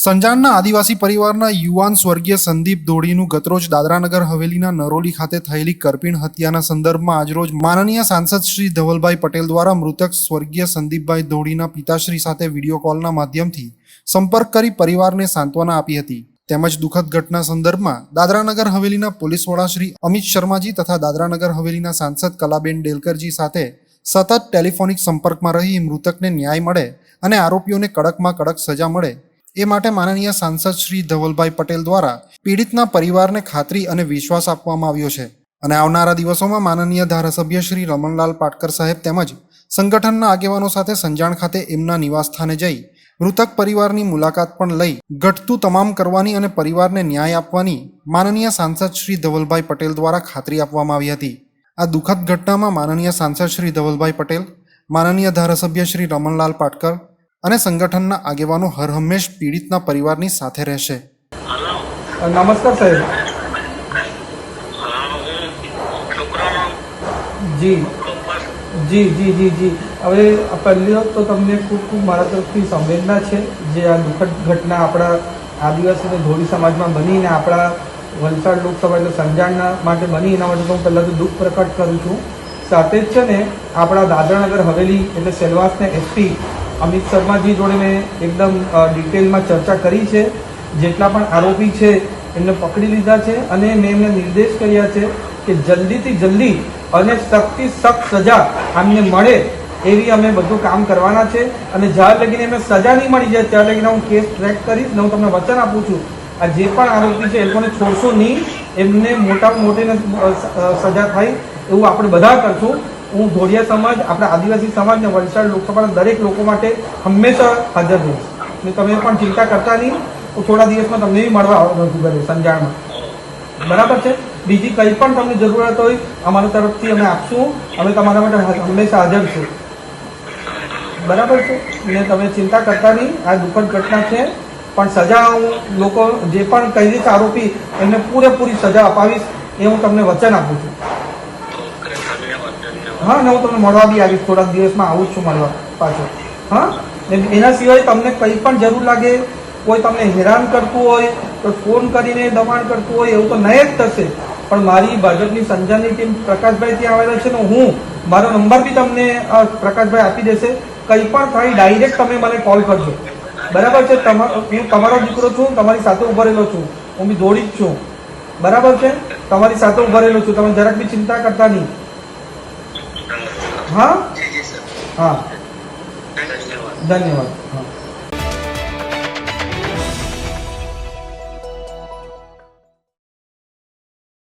સંજાણના આદિવાસી પરિવારના યુવાન સ્વર્ગીય સંદીપ ધોળીનું ગતરોજ દાદરાનગર હવેલીના નરોલી ખાતે થયેલી કરપીણ હત્યાના સંદર્ભમાં આજરોજ માનનીય સાંસદ શ્રી ધવલભાઈ પટેલ દ્વારા મૃતક સ્વર્ગીય સંદીપભાઈ ધોળીના પિતાશ્રી સાથે વીડિયો કોલના માધ્યમથી સંપર્ક કરી પરિવારને સાંત્વના આપી હતી. તેમજ દુઃખદ ઘટના સંદર્ભમાં દાદરાનગર હવેલીના પોલીસ વડા શ્રી અમિત શર્માજી તથા દાદરાનગર હવેલીના સાંસદ કલાબેન ડેલકરજી સાથે સતત ટેલિફોનિક સંપર્કમાં રહી મૃતકને ન્યાય મળે અને આરોપીઓને કડકમાં કડક સજા મળે એ માટે માનનીય સાંસદ શ્રી ધવલભાઈ પટેલ દ્વારા પીડિતના પરિવારને ખાતરી અને વિશ્વાસ આપવામાં આવ્યો છે. અને આવનારા દિવસોમાં માનનીય ધારાસભ્ય શ્રી રમણલાલ પાટકર સાહેબ તેમજ સંગઠનના આગેવાનો સાથે સંજાણ ખાતે એમના નિવાસસ્થાને જઈ મૃતક પરિવારની મુલાકાત પણ લઈ ઘટતું તમામ કરવાની અને પરિવારને ન્યાય આપવાની માનનીય સાંસદ શ્રી ધવલભાઈ પટેલ દ્વારા ખાતરી આપવામાં આવી હતી. આ દુઃખદ ઘટનામાં માનનીય સાંસદ શ્રી ધવલભાઈ પટેલ, માનનીય ધારાસભ્ય શ્રી રમણલાલ પાટકર અને સંગઠનના આગેવાનો હરહંમેશ પીડિતના પરિવારની સાથે રહેશે. નમસ્કાર, સાહેબ. જી. જી જી જી જી. હવે પહેલી તો તમને ખૂબ ખૂબ મારા તરફથી સંવેદના છે જે આ દુઃખદ ઘટના આપણા આદિવાસી અને ધોળી સમાજમાં બનીને આપણા વલસાડ લોકસભા એટલે સંજાણના માટે બની, એના માટે હું પહેલાં તો દુઃખ પ્રકટ કરું છું. સાથે જ છે ને આપણા દાદરાનગર હવેલી એટલે સેલવાસને એસપી અમિત શર્માજી જોડે મેં એકદમ ડિટેલમાં ચર્ચા કરી છે. જેટલા પણ આરોપી છે એમને પકડી લીધા છે અને મેં એમને નિર્દેશ કર્યા છે કે જલ્દીથી જલ્દી અને સખ્તથી સખ્ત સજા અમને મળે એવી અમે બધું કામ કરવાના છે. અને જ્યાં લગીને એમને સજા નહીં મળી જાય ત્યાં લગીને હું કેસ ટ્રેક કરીશ ને હું તમને વચન આપું છું. આ જે પણ આરોપી છે એ લોકોને છોડશો નહીં. એમને મોટામાં મોટી ને, અ, સ- અ, સજા થાય એવું આપણે બધા કરશું. હું ધોળિયા સમાજ, આપણા આદિવાસી સમાજ વલસાડ લોકસભાના દરેક લોકો માટે હંમેશા હાજર રહીશ. ને તમે પણ ચિંતા કરતા નહીં. હું થોડા દિવસમાં તમને બી મળવા રજૂ સંજાણમાં. બરાબર છે? બીજી કંઈ પણ તમને જરૂરત હોય, અમારા તરફથી અમે આપશું. અમે તમારા માટે હંમેશા હાજર છું. બરાબર છે? ને તમે ચિંતા કરતા નહીં. આ દુઃખદ ઘટના છે. પણ સજા હું લોકો જે પણ કઈ રીતે આરોપી, એમને પૂરેપૂરી સજા અપાવીશ એ હું તમને વચન આપું છું. હા, ને હું તમને મળવા બી આવીશ, થોડાક દિવસમાં આવું છું મળવા પાછો હા? એના સિવાય તમને કંઈ પણ જરૂર લાગે, કોઈ તમને હેરાન કરતું હોય તો ફોન કરીને દબાણ કરતું હોય, એવું તો નહીં જ થશે. પણ મારી ભાજપની સંજાની ટીમ પ્રકાશભાઈ ત્યાં આવેલા છે ને હું, મારો નંબર બી તમને પ્રકાશભાઈ આપી દેશે. કંઈ પણ થાય, ડાયરેક્ટ તમે મને કોલ કરજો. બરાબર છે? હું તમારો દીકરો છું તમારી સાથે ઊભો છું. હું બી દોડી જ છું. બરાબર છે? તમારી સાથે ઊભો રહેલો છું. તમે જરાક બી ચિંતા કરતા નહીં. હા જી જી સર